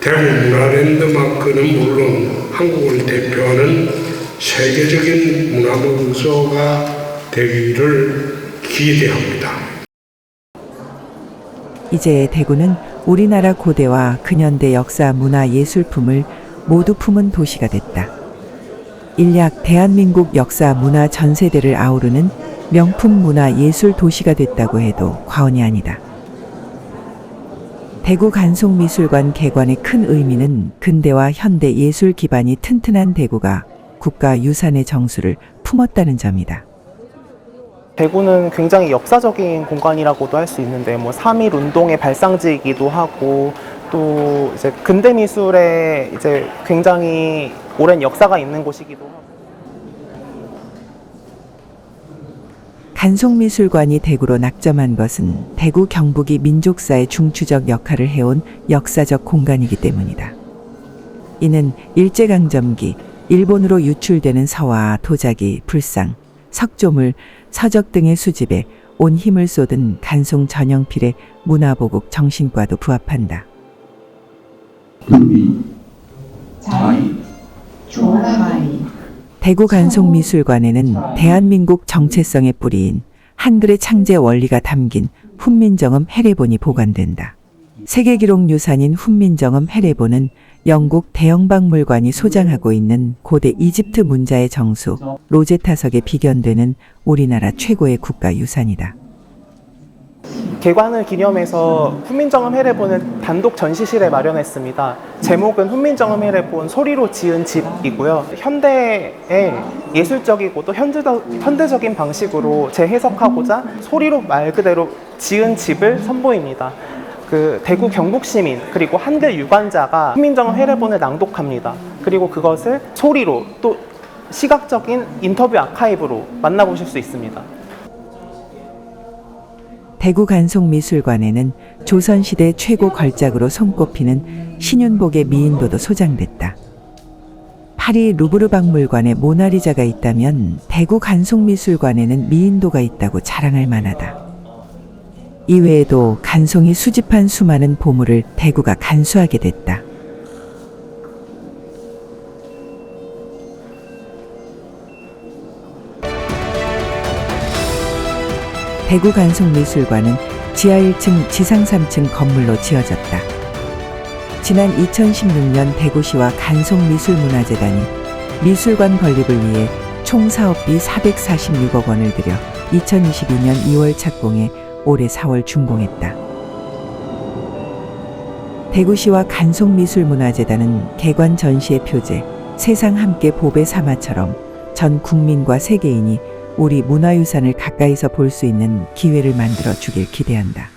대구 문화랜드마크는 물론 한국을 대표하는 세계적인 문화명소가 되기를 기대합니다. 이제 대구는 우리나라 고대와 근현대 역사 문화 예술품을 모두 품은 도시가 됐다. 일약 대한민국 역사 문화 전 세대를 아우르는 명품 문화 예술 도시가 됐다고 해도 과언이 아니다. 대구 간송미술관 개관의 큰 의미는 근대와 현대 예술 기반이 튼튼한 대구가 국가 유산의 정수를 품었다는 점이다. 대구는 굉장히 역사적인 공간이라고도 할 수 있는데 뭐 3.1 운동의 발상지이기도 하고 또 이제 근대 미술에 이제 굉장히 오랜 역사가 있는 곳이기도 하고 간송미술관이 대구로 낙점한 것은 대구 경북이 민족사의 중추적 역할을 해온 역사적 공간이기 때문이다. 이는 일제강점기 일본으로 유출되는 서화, 도자기, 불상, 석조물, 서적 등의 수집에 온 힘을 쏟은 간송 전영필의 문화보국 정신과도 부합한다. 자이, 조라마이, 대구 간송미술관에는 대한민국 정체성의 뿌리인 한글의 창제 원리가 담긴 훈민정음 해례본이 보관된다. 세계기록 유산인 훈민정음 해례본은 영국 대영박물관이 소장하고 있는 고대 이집트 문자의 정수 로제타석에 비견되는 우리나라 최고의 국가 유산이다. 개관을 기념해서 훈민정음 해례본을 단독 전시실에 마련했습니다. 제목은 훈민정음 해례본 소리로 지은 집이고요. 현대의 예술적이고 또 현대적, 현대적인 방식으로 재해석하고자 소리로 말 그대로 지은 집을 선보입니다. 그 대구 경북 시민 그리고 한글 유관자가 훈민정음 해례본을 낭독합니다. 그리고 그것을 소리로 또 시각적인 인터뷰 아카이브로 만나보실 수 있습니다. 대구 간송미술관에는 조선시대 최고 걸작으로 손꼽히는 신윤복의 미인도도 소장됐다. 파리 루브르 박물관에 모나리자가 있다면 대구 간송미술관에는 미인도가 있다고 자랑할 만하다. 이외에도 간송이 수집한 수많은 보물을 대구가 간수하게 됐다. 대구 간송미술관은 지하 1층, 지상 3층 건물로 지어졌다. 지난 2016년 대구시와 간송미술문화재단이 미술관 건립을 위해 총 사업비 446억 원을 들여 2022년 2월 착공해 올해 4월 준공했다. 대구시와 간송미술문화재단은 개관 전시의 표제 세상 함께 보배 삼아처럼 전 국민과 세계인이 우리 문화유산을 가까이서 볼 수 있는 기회를 만들어 주길 기대한다.